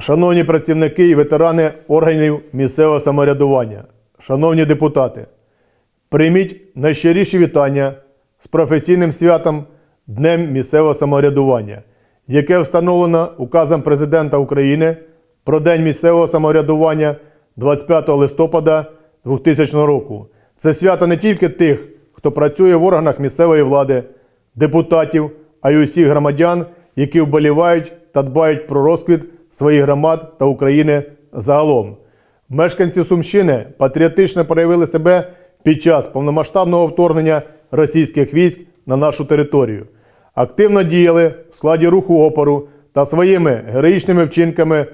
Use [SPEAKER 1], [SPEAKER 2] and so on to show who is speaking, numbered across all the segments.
[SPEAKER 1] Шановні працівники і ветерани органів місцевого самоврядування, шановні депутати, прийміть найщиріші вітання з професійним святом Днем місцевого самоврядування, яке встановлено указом Президента України про День місцевого самоврядування 25 листопада 2000 року. Це свято не тільки тих, хто працює в органах місцевої влади, депутатів, а й усіх громадян, які вболівають та дбають про розквіт своїх громад та України загалом. Мешканці Сумщини патріотично проявили себе під час повномасштабного вторгнення російських військ на нашу територію. Активно діяли в складі руху опору та своїми героїчними вчинками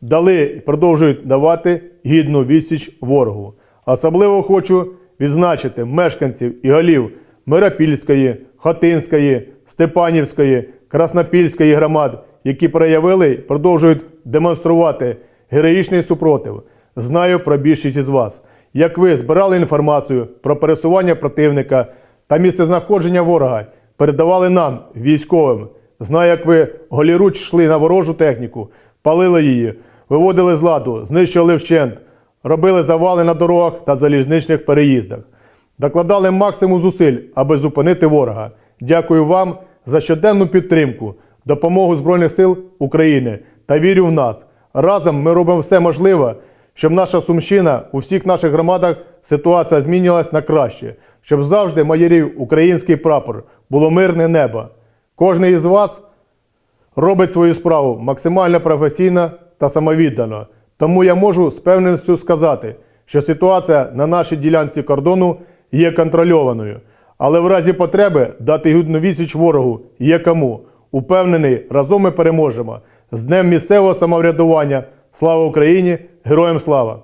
[SPEAKER 1] дали і продовжують давати гідну відсіч ворогу. Особливо хочу відзначити мешканців і голів Миропільської, Хотинської, Степанівської, Краснопільської громад, які проявили продовжують демонструвати героїчний супротив. Знаю про більшість із вас. Як ви збирали інформацію про пересування противника та місцезнаходження ворога, передавали нам, військовим. Знаю, як ви голіруч йшли на ворожу техніку, палили її, виводили з ладу, знищували вщент, робили завали на дорогах та залізничних переїздах. Докладали максимум зусиль, аби зупинити ворога. Дякую вам за щоденну підтримку, допомогу Збройних сил України та вірю в нас. Разом ми робимо все можливе, щоб наша Сумщина у всіх наших громадах ситуація змінювалась на краще, щоб завжди майорів український прапор, було мирне небо. Кожен із вас робить свою справу максимально професійно та самовіддано. Тому я можу з певністю сказати, що ситуація на нашій ділянці кордону є контрольованою. Але в разі потреби дати гідну відсіч ворогу є кому. Упевнений, разом ми переможемо. З Днем місцевого самоврядування. Слава Україні! Героям слава!